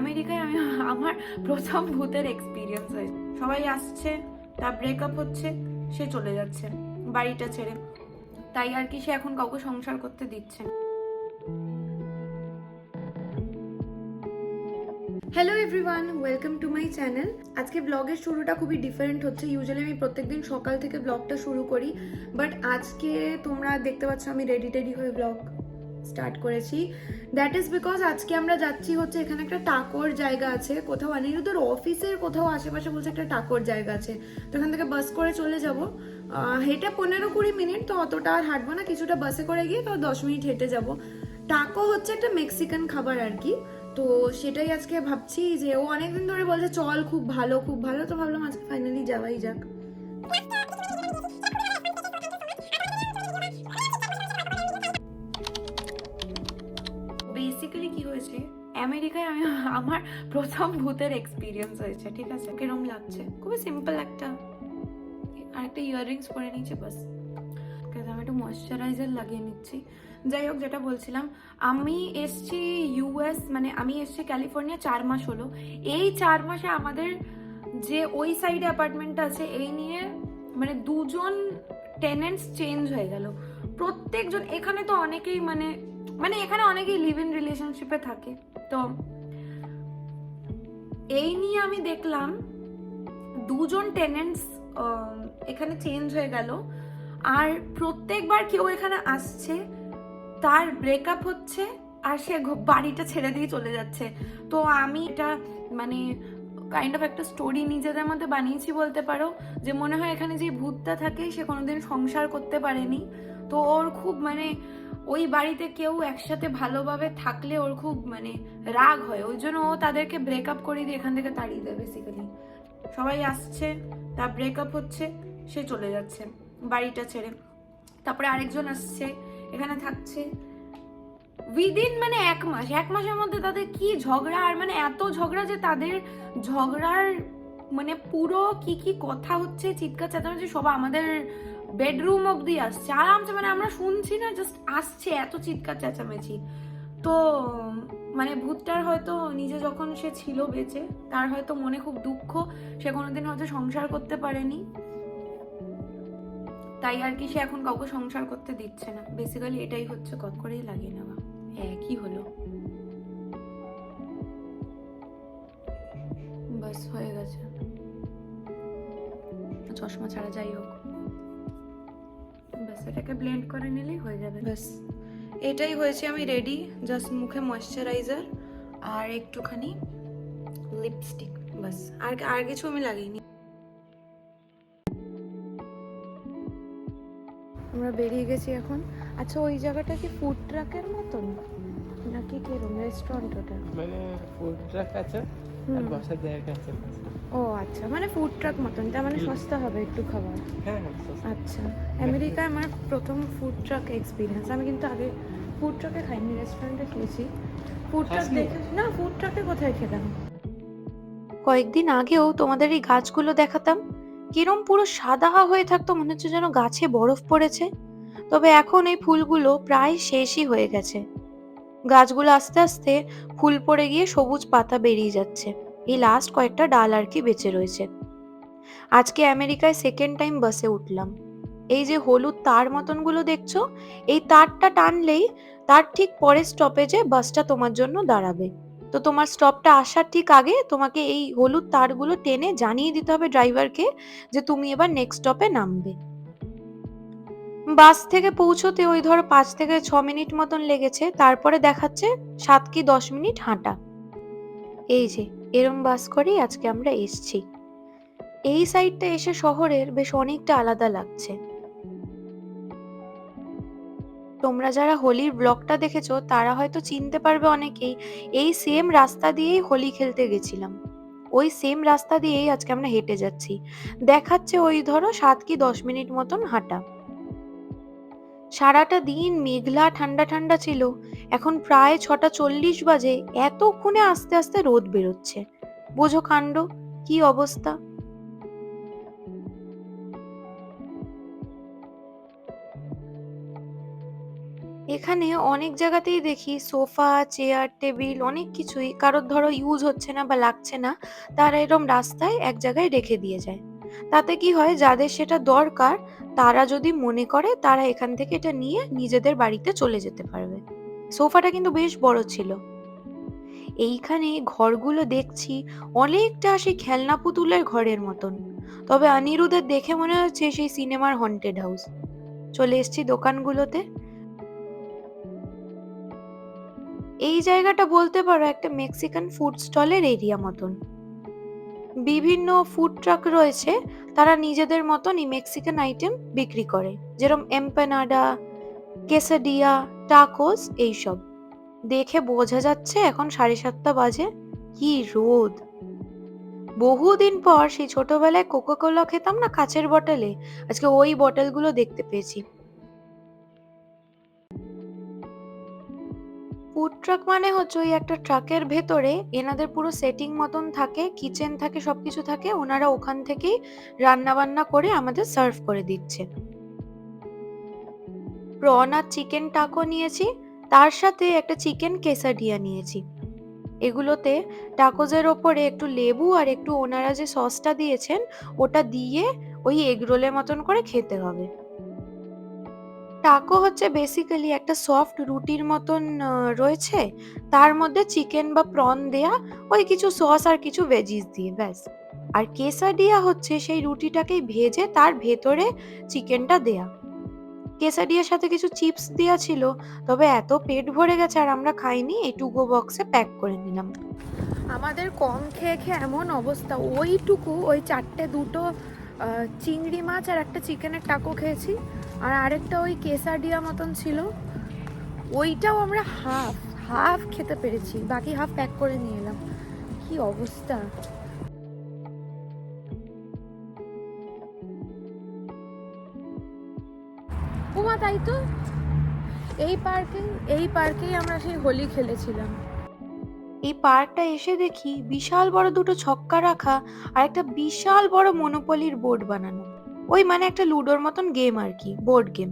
আমেরিকায় আমি আমার প্রথম ভূতের এক্সপিরিয়েন্স হয়েছে সবাই আসছে, তার ব্রেকআপ হচ্ছে, সে চলে যাচ্ছে, বাড়িটা ছেড়ে। তাই আর কি সে এখন কাউকে সংসার করতে দিচ্ছে। Hello everyone welcome to my channel আজকে ব্লগের শুরুটা খুবই ডিফারেন্ট হচ্ছে। ইউজুয়ালি আমি প্রত্যেকদিন সকাল থেকে ব্লগটা শুরু করি বাট আজকে তোমরা দেখতে পাচ্ছ আমি রেডি টেডি হয়ে ব্লগ স্টার্ট করেছি। দ্যাট ইজ বিকজ আজকে আমরা যাচ্ছি হচ্ছে এখানে একটা টাকর জায়গা আছে, কোথাও অনিরুদ্ধর অফিসের কোথাও আশেপাশে বলছে একটা টাকর জায়গা আছে। তো এখান থেকে বাস করে চলে যাব। হেঁটে পনেরো কুড়ি মিনিট তো অতটা আর হাঁটবো না, কিছুটা বাসে করে গিয়ে তো দশ মিনিট হেঁটে যাব। টাকো হচ্ছে একটা মেক্সিকান খাবার আর কি। তো সেটাই আজকে ভাবছি যে ও অনেকদিন ধরে বলছে, চল, খুব ভালো খুব ভালো। তো ভাবলাম আজকে ফাইনালি যাওয়াই যাক। আমেরিকায় আমি আমার প্রথম ভূতের এক্সপিরিয়েন্স হয়েছে, ঠিক আছে? কিরম লাগছে। খুবই সিম্পল একটা আর একটা ইয়াররিংস পরে নিয়েছি, বাস। আমি একটু ময়শ্চারাইজার লাগিয়ে নিচ্ছি। যাই হোক, যেটা বলছিলাম, আমি এসছি ইউএস মানে আমি এসছি ক্যালিফোর্নিয়া চার মাস হলো। এই চার মাসে আমাদের যে ওই সাইডে অ্যাপার্টমেন্টটা আছে, এই নিয়ে মানে দুজন টেনেন্টস চেঞ্জ হয়ে গেল। প্রত্যেকজন, এখানে তো অনেকেই মানে মানে এখানে অনেকেই লিভ ইন রিলেশনশিপে থাকে। তো এই নিয়ে আমি দেখলাম দুজন টেনেন্টস এখানে চেঞ্জ হয়ে গেল। আর প্রত্যেকবার কেউ এখানে আসছে, তার ব্রেকআপ হচ্ছে, আর সে বাড়িটা ছেড়ে দিয়ে চলে যাচ্ছে। তো আমি এটা মানে কাইন্ড অফ একটা স্টোরি নিজেদের মধ্যে বানিয়েছি বলতে পারো, যে মনে হয় এখানে যে ভূতটা থাকে, সে কোনোদিন সংসার করতে পারেনি। তো ওর খুব মানে ওই বাড়িতে কেউ একসাথে ভালোভাবে থাকলে ওর খুব মানে রাগ হয়। ওই জন্য ও তাদেরকে ব্রেকআপ করে দিয়ে এখান থেকে তাড়িয়ে দেয় বেসিক্যালি সবাই আসছে, তার ব্রেকআপ হচ্ছে, সে চলে যাচ্ছে বাড়িটা ছেড়ে। তারপরে আরেকজন আসছে, এখানে থাকছে। উইদিন মানে এক মাস, এক মাসের মধ্যে তাদের কি ঝগড়া আর মানে এত ঝগড়া যে তাদের ঝগড়ার মানে পুরো কি কি কথা হচ্ছে, চিৎকার চেঁচামেচি সব আমাদের বেডরুম অবধি আসছে। আরামসে মানে আমরা শুনছি না জাস্ট আসছে, এত চিৎকার চেঁচামেচি। তো মানে ভূতটার হয়তো নিজে যখন সে ছিল বেঁচে, তার হয়তো মনে খুব দুঃখ, সে কোনোদিন হয়তো সংসার করতে পারেনি। তাই আর কি সে এখন কাউকে সংসার করতে দিচ্ছে না। বেসিক্যালি এটাই হচ্ছে কত করেই লাগিয়ে নেওয়া। হ্যাঁ কি হলো? বাস, হয়ে গেছে। চশমা ছাড়া যাই হোক। এটাকে ব্লেন্ড করে নিলেই হয়ে যাবে ব্যাস। এটাই হয়েছে আমি রেডি জাস্ট মুখে ময়শ্চারাইজার আর একটুখানি লিপস্টিক বাস আর আর কিছু আমি লাগিয়ে আমরা বেরিয়ে গেছি এখন। আচ্ছা ওই জায়গাটা কি ফুড ট্রাকের মতন? নাকি কিরম রেস্টুরেন্ট ওটা? মানে ফুড ট্রাক আছে। আর বসার জায়গা আছে ও আচ্ছা। মানে ফুড ট্রাক মতন তার মানে সস্তা হবে একটু খাবার? হ্যাঁ হ্যাঁ আচ্ছা। আমেরিকায় আমার প্রথম ফুড ট্রাক এক্সপিরিয়েন্স আমি কিন্তু আগে ফুড ট্রাকে খাইনি রেস্টুরেন্টে খেয়েছি। ফুড ট্রাক দেখে না ফুড ট্রাকে কোথায় খেলাম কয়েকদিন আগেও তোমাদের এই গাছগুলো দেখাতাম। কিরম পুরো সাদা হয়ে থাকতো মনে হচ্ছে যেন গাছে বরফ পড়েছে। তবে এখন এই ফুলগুলো প্রায় শেষই হয়ে গেছে। গাছগুলো আস্তে আস্তে ফুল পড়ে গিয়ে সবুজ পাতা বেরিয়ে যাচ্ছে। এই লাস্ট কয়েকটা ডাল আর কি বেঁচে রয়েছে। আজকে আমেরিকায় সেকেন্ড টাইম বাসে উঠলাম। এই যে হলুদ তার মতনগুলো দেখছ, এই তারটা টানলেই তার ঠিক পরের স্টপেজে বাসটা তোমার জন্য দাঁড়াবে। তো তোমার স্টপটা আসার ঠিক আগে তোমাকে এই হলুদ তারগুলো টেনে জানিয়ে দিতে হবে ড্রাইভারকে যে তুমি এবার নেক্সট স্টপে নামবে। বাস থেকে পৌঁছতে ওই ধরো পাঁচ থেকে ছ মিনিট মতন লেগেছে, তারপরে দেখাচ্ছে সাত কি দশ মিনিট হাঁটা। এই যে, এরম বাস করেই আজকে আমরা এসছি। এই সাইডটা এসে শহরের বেশ অনেকটা আলাদা লাগছে। তোমরা যারা হোলির ব্লগটা দেখেছ, তারা হয়তো চিনতে পারবে অনেকেই, এই সেম রাস্তা দিয়েই হোলি খেলতে গেছিলাম। ওই সেম রাস্তা দিয়েই আজকে আমরা হেঁটে যাচ্ছি। দেখাচ্ছে ওই ধরো সাত কি দশ মিনিট মতন হাঁটা। সারাটা দিন মেঘলা, ঠান্ডা ঠান্ডা ছিল। এখন প্রায় ছটা চল্লিশ বাজে, এতক্ষণে আস্তে আস্তে রোদ বেরোচ্ছে। বোঝো কাণ্ড, কি অবস্থা? এখানে অনেক জায়গাতেই দেখি সোফা, চেয়ার, টেবিল, অনেক কিছুই। কারোর ধরো ইউজ হচ্ছে না বা লাগছে না, তারা এরম রাস্তায় এক জায়গায় রেখে দিয়ে যায়। তাতে কি হয়, যাদের সেটা দরকার তারা যদি মনে করে তারা এখান থেকে এটা নিয়ে নিজেদের বাড়িতে চলে যেতে পারবে। সোফাটা কিন্তু বেশ বড় ছিল। এইখানে ঘরগুলো দেখছি অনেকটা সেই খেলনা পুতুলের ঘরের মতন। তবে অনিরুদ্ধের দেখে মনে হচ্ছে সেই সিনেমার হন্টেড হাউস চলে এসেছি দোকানগুলোতে। এই জায়গাটা বলতে পারো একটা মেক্সিকান ফুড স্টলের এরিয়া মতন। বিভিন্ন ফুড ট্রাক রয়েছে, তারা নিজেদের মতনই মেক্সিকান আইটেম বিক্রি করে। যেরকম এম্পেনাডা কেসাডিয়া টাকোস এইসব। দেখে বোঝা যাচ্ছে এখন সাড়ে সাতটা বাজে। কি রোদ! বহুদিন পর সেই ছোটবেলায় কোকো কোলা খেতাম না কাচের বটলে আজকে ওই বটলগুলো দেখতে পেয়েছি। ফুড ট্রাক মানে হচ্ছে ওই একটা ট্রাকের ভেতরে এনাদের পুরো সেটিং মতন থাকে কিচেন থাকে, সবকিছু থাকে, ওনারা ওখান থেকেই রান্না বান্না করে আমাদের সার্ভ করে দিচ্ছে। প্রন আর চিকেন টাকো নিয়েছি, তার সাথে একটা চিকেন কেসাডিয়া নিয়েছি। এগুলোতে টাকোজের ওপরে একটু লেবু আর একটু ওনারা যে সসটা দিয়েছেন, ওটা দিয়ে ওই এগরোলের মতন করে খেতে হবে। টাকো হচ্ছে বেসিক্যালি একটা সফট রুটির মতন রয়েছে। তার মধ্যে চিকেন বা প্রন দেয়া, ওই কিছু সস আর কিছু ভেজিস দিয়ে, ব্যাস। আর কেসাডিয়া হচ্ছে সেই রুটিটাকেই ভেজে তার ভেতরে চিকেনটা দেয়া। কেসাডিয়ার সাথে কিছু চিপস দেয়া ছিল, তবে এত পেট ভরে গেছে আর আমরা খাইনি, এই টুগো বক্সে প্যাক করে নিলাম। আমাদের কম খেয়ে খেয়ে এমন অবস্থা। ওইটুকু, ওই চারটে দুটো চিংড়ি মাছ আর একটা চিকেনের টাকো খেয়েছি। আর আরেকটা ওই কেসাডিয়া মতন ছিল, ওইটাও আমরা হাফ হাফ খেতে পেরেছি, বাকি হাফ প্যাক করে নিয়ে এলাম। কি অবস্থা? উমা, তাই তো? এই পার্কে, এই পার্কেই আমরা সেই হোলি খেলেছিলাম। এই পার্কটা এসে দেখি বিশাল বড় দুটো ছক্কা রাখা আর একটা বিশাল বড় মনোপলির বোর্ড বানানো। ওই মানে একটা লুডোর মতন গেম আর কি বোর্ড গেম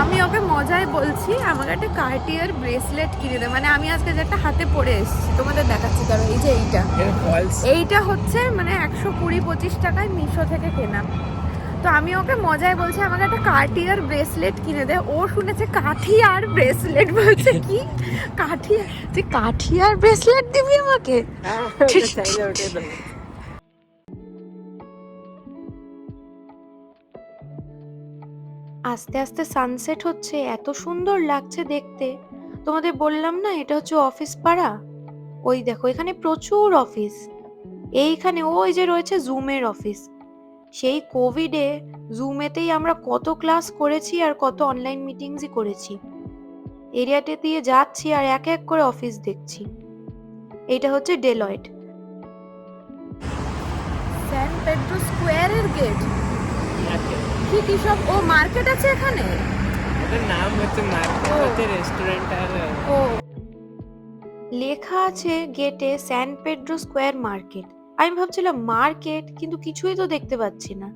আমি ওকে মজায় বলছি আমাকে একটা কার্টিয়ার ব্রেসলেট কিনে দে। মানে আমি আজকে যে একটা হাতে পরে এসেছি তোমাদের দেখাচ্ছি কারণ এই যে এইটা। এইটা হচ্ছে মানে একশো কুড়ি পঁচিশ টাকায় মিশো থেকে কেনা। তো আমি ওকে মজায় বলছি আমাকে একটা কাঠিয়ার ব্রেসলেট কিনে দে। ও শুনেছে কাঠিয়ার ব্রেসলেট বলছে কি? কাঠিয়ার তুই কাঠিয়ার ব্রেসলেট দিবি আমাকে? আস্তে আস্তে সানসেট হচ্ছে এত সুন্দর লাগছে দেখতে। তোমাদের বললাম না এটা হচ্ছে অফিস পাড়া? ওই দেখো এখানে প্রচুর অফিস এইখানে ওই যে রয়েছে জুমের অফিস সেই কোভিডে জুমেতেই আমরা কত ক্লাস করেছি আর কত অনলাইন মিটিংসই করেছি। এরিয়াতে দিয়ে যাচ্ছি আর এক এক করে অফিস দেখছি। এটা হচ্ছে ডেলয়েট স্যান পেড্রো স্কোয়ারের গেট কি কি সব ও মার্কেট আছে এখানে? ওটার নাম হচ্ছে মার্কেট হচ্ছে রেস্টুরেন্ট আর ও। লেখা আছে গেটে স্যান পেড্রো স্কোয়ার মার্কেট। আমি ভাবছিলাম মার্কেট কিন্তু কিছুই তো দেখতে পাচ্ছি না।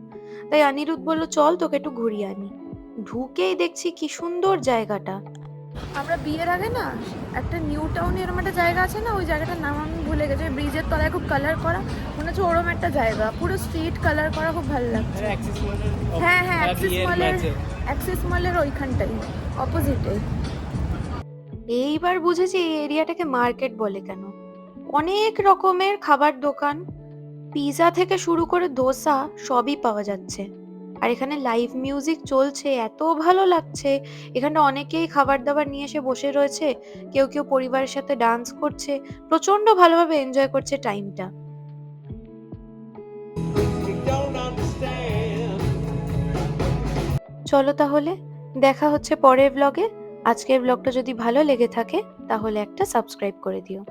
তাই অনিরুদ্ধ বলল চল তোকে একটু ঘুরিয়ে আনি। ঢুকেই দেখছি কি সুন্দর জায়গাটা। আমরা বিয়ের আগে না একটা নিউ টাউন এরকম একটা জায়গা আছে না ওই জায়গাটার নাম আমি ভুলে গেছি। ব্রিজের তলায় খুব কালার করা মনে হচ্ছে ওরম একটা জায়গা। পুরো স্ট্রিট কালার করা খুব ভালো লাগছে। হ্যাঁ হ্যাঁ অ্যাক্সিস মলের অ্যাক্সিস মলের ওইখানটাই অপোজিটে এইবার বুঝেছি এই এরিয়াটাকে মার্কেট বলে কেন। অনেক রকমের খাবার দোকান পিৎজা থেকে শুরু করে দোসা সবই পাওয়া যাচ্ছে। আর এখানে লাইভ মিউজিক চলছে, এত ভালো লাগছে। এখানে অনেকেই খাবার দাবার নিয়ে এসে বসে রয়েছে, কেউ কেউ পরিবারের সাথে ডান্স করছে প্রচণ্ড ভালোভাবে এনজয় করছে টাইমটা চলো তাহলে, দেখা হচ্ছে পরের ব্লগে আজকের ব্লগটা যদি ভালো লেগে থাকে, তাহলে একটা সাবস্ক্রাইব করে দিও।